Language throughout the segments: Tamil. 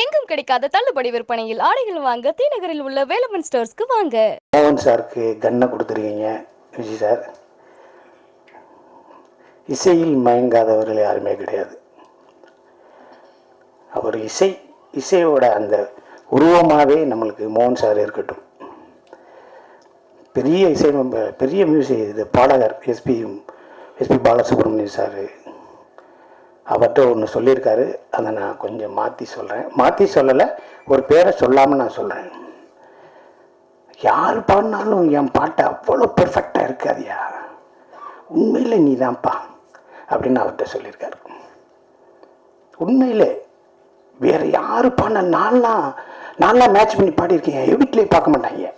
எங்கும் கிடைக்காத தள்ளுபடி விற்பனையில் ஆடைகள் வாங்க தீநகரில் உள்ள வேலமன் ஸ்டோர்ஸ்க்கு வாங்க. மோகன் சாருக்கு கன்னை கொடுத்துருக்கீங்க விஜய் சார். இசையில் மயங்காதவர்கள் யாருமே கிடையாது. அவர் இசை இசையோட அந்த உருவமாகவே நம்மளுக்கு மோகன் சார் இருக்கட்டும். பெரிய இசை பெரிய மியூசிக் இது பாடகர் எஸ்பி எஸ்பி பாலசுப்ரமணியம் சார் அவர்கிட்ட ஒன்று சொல்லியிருக்காரு. அதை நான் கொஞ்சம் மாற்றி சொல்கிறேன் மாற்றி சொல்லலை ஒரு பேரை சொல்லாமல் நான் சொல்கிறேன் யார் பாடினாலும் என் பாட்டை அவ்வளோ பெர்ஃபெக்டாக இருக்காதியா? உண்மையில் நீ தான்ப்பா அப்படின்னு அவர்கிட்ட சொல்லியிருக்காரு. உண்மையிலே வேறு யார் பாடின நான்லாம் நான்லாம் மேட்ச் பண்ணி பாடியிருக்கேன். என் வீட்டிலே பார்க்க மாட்டாங்க.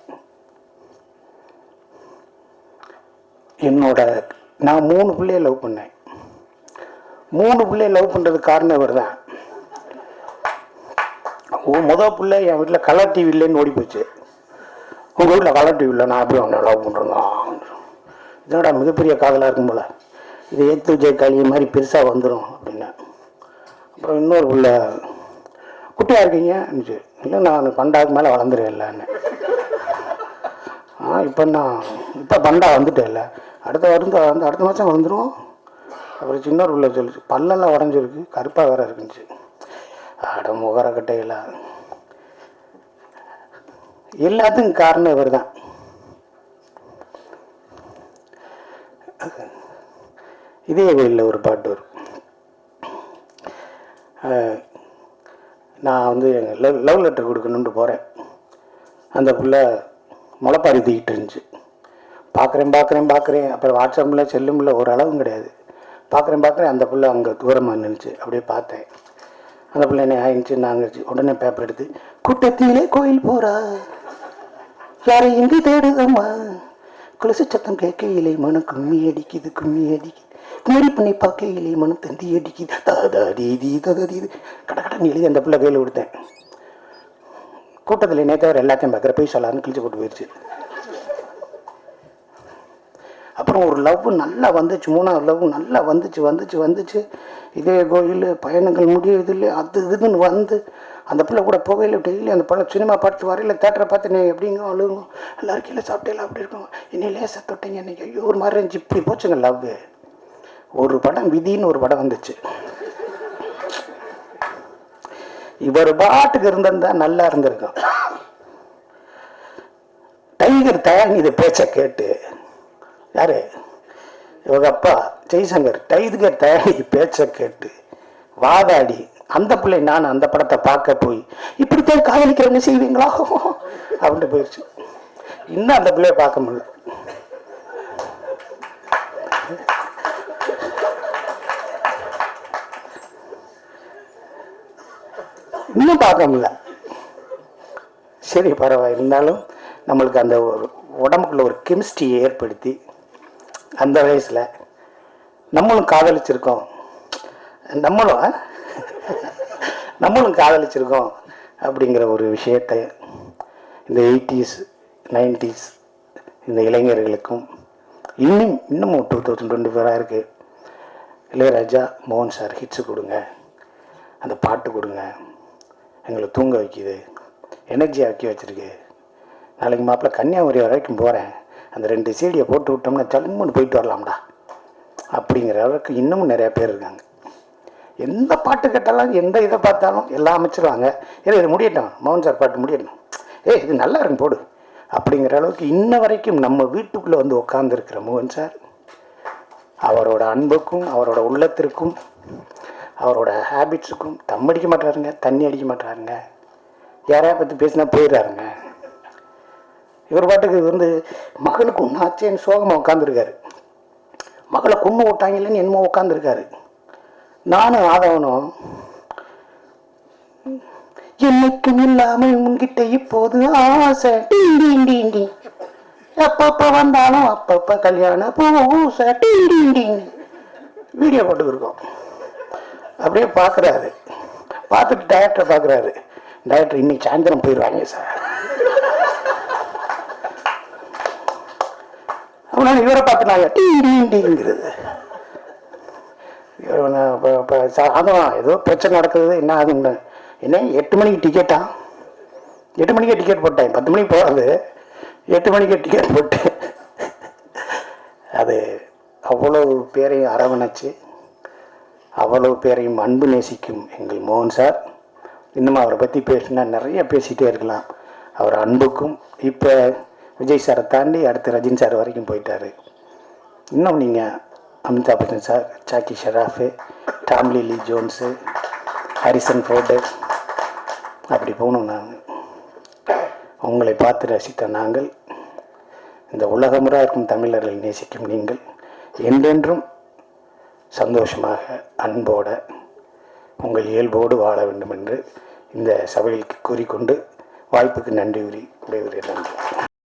என்னோட நான் மூணு பிள்ளைய லவ் பண்ணேன். மூணு பிள்ளைய லவ் பண்ணுறதுக்கு காரணம் இவர் தான் முதல் பிள்ளை என் வீட்டில் கலர் டிவி இல்லைன்னு ஓடி போச்சு. உங்கள் வீட்டில் கலர் டிவி இல்லை நான் அப்படியே உன்னை லவ் பண்ணுறேங்க இதோட மிகப்பெரிய காதலாக இருக்கும் போல. இது ஏத்து விஜய் களி மாதிரி பெருசாக வந்துடும் அப்படின்னு. அப்புறம் இன்னொரு பிள்ளை குட்டியாக இருக்கீங்க? இல்லை நான் பண்டாவுக்கு மேலே வளர்ந்துருவேன் இல்லைன்னு ஆ இப்போ நான் இப்போ பண்டா வந்துட்டேன் இல்லை. அடுத்த வருந்த வந்து அடுத்த மாதம் வந்துடும் அப்புறம் சின்ன உள்ள சொல்லிச்சு பல்லெல்லாம் உடஞ்சிருக்கு கருப்பாக வேற இருக்குச்சு அட முகரக்கட்டையெல்லாம் எல்லாத்துக்கும் காரணம் இவர் தான் இதே கோயிலில் ஒரு பாட்டு வரும். நான் வந்து எங்கள் லவ் லவ் லெட்டர் கொடுக்கணுன்ட்டு போகிறேன் அந்த புள்ள முளைப்பாரி தூக்கிட்டு இருந்துச்சு. பார்க்குறேன் பார்க்குறேன் பார்க்குறேன் அப்புறம் வாட்ஸ்அப்பில் செல்லுமில்ல ஒரு அளவும் கிடையாது. பார்க்குறேன் பார்க்குறேன் அந்த பிள்ளை அங்கே தூரமாக நின்றுச்சு அப்படியே பார்த்தேன். அந்த பிள்ளை என்ன ஆயிடுச்சு? நாங்கிருச்சு உடனே பேப்பர் எடுத்து கூட்டத்திலே கோயில் போகிறா யாரை எங்கே தேடுதம்மா? குலசு சத்தம் கேட்கையிலே மனம் கும்மி அடிக்குது கும்மி அடிக்குது. குமரி பண்ணி பார்க்கையிலே மனம் தந்தி அடிக்குது. தாதா தீதி ததா தீதி கட கடன் எழுதி அந்த பிள்ளை கையில் கொடுத்தேன். கூட்டத்தில் நேற்றவர் எல்லாத்தையும் பார்க்குற போய் சொல்லாருன்னு கிழிச்சு போட்டு போயிடுச்சு அப்புறம் ஒரு லவ் நல்லா வந்துச்சு மூணாவது லவ் நல்லா வந்துச்சு வந்துச்சு வந்துச்சு. இதே கோயில் பயணங்கள் முடியுது இல்லை அது இதுன்னு வந்து அந்த பிள்ளை கூட போகையில் டெய்லி அந்த படம் சினிமா பார்த்து வரையில் தேட்டரை பார்த்து நீ எப்படிங்க அழுகும் எல்லாரும் கீழே சாப்பிட்டே அப்படி இருக்கும் என்னை லேசாக தொட்டிங்க இன்றைக்கி ஐயோ ஒரு மாதிரி இருந்துச்சு. இப்படி போச்சுங்க லவ் ஒரு படம் விதின்னு ஒரு படம் வந்துச்சு. இவர் பாட்டுக்கு இருந்திருந்தா நல்லா இருந்திருக்கும். டைகர் தயானி இதை பேச்ச கேட்டு யாரு? இவங்க அப்பா ஜெய்சங்கர் டைதுகர் தயாரி பேச்ச கேட்டு வாதாடி அந்த பிள்ளை நான் அந்த படத்தை பார்க்க போய் இப்படித்தான் காதலிக்கிறவங்க செய்வீங்களா? அப்படின்ட்டு போயிடுச்சு இன்னும் அந்த பிள்ளைய பார்க்க முடியல. இன்னும் பார்க்க முடியல. சரி பரவாயில்ல. இருந்தாலும் நம்மளுக்கு அந்த ஒரு உடம்புக்குள்ள ஒரு கெமிஸ்ட்ரியை ஏற்படுத்தி அந்த வயசில் நம்மளும் காதலிச்சிருக்கோம். நம்மளும் நம்மளும் காதலிச்சிருக்கோம் அப்படிங்கிற ஒரு விஷயத்தை இந்த எயிட்டிஸ் நைன்டிஸ் இந்த இளைஞர்களுக்கும் இன்னும் இன்னமும் டூ தௌசண்ட் டுவெண்ட்டி ஃபோராக இருக்குது இளையராஜா மோகன் சார் ஹிட்ஸு கொடுங்க. அந்த பாட்டு கொடுங்க. எங்களை தூங்க வைக்கிது. எனர்ஜி ஆக்கி வச்சுருக்கு. நாளைக்கு மாப்பிள்ள கன்னியாகுமரி வரைக்கும் போகிறேன் அந்த ரெண்டு சீடியை போட்டு விட்டோம்னா ஜல்முன்னு போயிட்டு வரலாம்டா அப்படிங்கிற அளவுக்கு இன்னமும் நிறையா பேர் இருக்காங்க. எந்த பாட்டு கேட்டாலும் எந்த இதை பார்த்தாலும் எல்லாம் அமைச்சிருவாங்க. ஏன்னா இது முடியட்டும். மோகன் சார் பாட்டு முடியட்டும். ஏ இது நல்லா இருக்கும் போடு. அப்படிங்கிற அளவுக்கு இன்ன வரைக்கும் நம்ம வீட்டுக்குள்ளே வந்து உட்காந்துருக்கிற மோகன் சார் அவரோட அன்புக்கும் அவரோட உள்ளத்திற்கும் அவரோட ஹேபிட்ஸுக்கும் தம் அடிக்க மாட்டாருங்க தண்ணி அடிக்க மாட்டாருங்க. யாரையா பற்றி பேசினா போயிடுறாருங்க. இவர் பாட்டுக்கு வந்து மகளுக்கு ஒன்றாச்சேன்னு சோகமாக உட்காந்துருக்காரு மகளை கொண்டு விட்டாங்கல்லன்னு என்னமோ உட்காந்துருக்காரு நானும் ஆதவனும் என்னைக்கும் இல்லாமல் உங்ககிட்ட இப்போது ஆசை. டீண்டி டீங் டீங் வந்தாலும் அப்பப்போ கல்யாணம் பூசை. டீங் டீங் வீடியோ போட்டுக்கிருக்கோம். அப்படியே பார்க்குறாரு பார்த்துட்டு டைரக்டரை பார்க்குறாரு. டைரக்டர் இன்னைக்கு சாயந்தரம் போயிடுவாங்க சார். உடனே இவரை பார்த்துனாங்க டீ டீங்கிறது அதான் ஏதோ பிரச்சனை நடக்குது. என்ன ஆகுன்னு என்ன? எட்டு மணிக்கு டிக்கெட்டா எட்டு மணிக்கே டிக்கெட் போட்டேன். பத்து மணிக்கு போகாது. எட்டு மணிக்கே டிக்கெட் போட்டு அது அவ்வளவு பேரையும் அரவணைச்சு அவ்வளவு பேரையும் அன்பு நேசிக்கும் எங்கள் மோகன் சார். இன்னும் அவரை பற்றி பேசினா நிறைய பேசிகிட்டே இருக்கலாம். அவர் அன்புக்கும் இப்போ விஜய் சாரை தாண்டி அடுத்து ரஜினி சார் வரைக்கும் போயிட்டார். இன்னும் நீங்கள் Amitabh Bachchan sir Jackie Shroff Tommy Lee Jones Harrison Ford அப்படி போகணும் நாங்கள் உங்களை பார்த்து ரசித்த நாங்கள் இந்த உலகமுறை இருக்கும் தமிழர்களை நேசிக்கும் நீங்கள் என்றென்றும் சந்தோஷமாக அன்போட உங்கள் இயல்போடு வாழ வேண்டும் என்று இந்த சபையில் கூறிக்கொண்டு வாய்ப்புக்கு நன்றி கூறி விடைபெறுகிறேன். நன்றி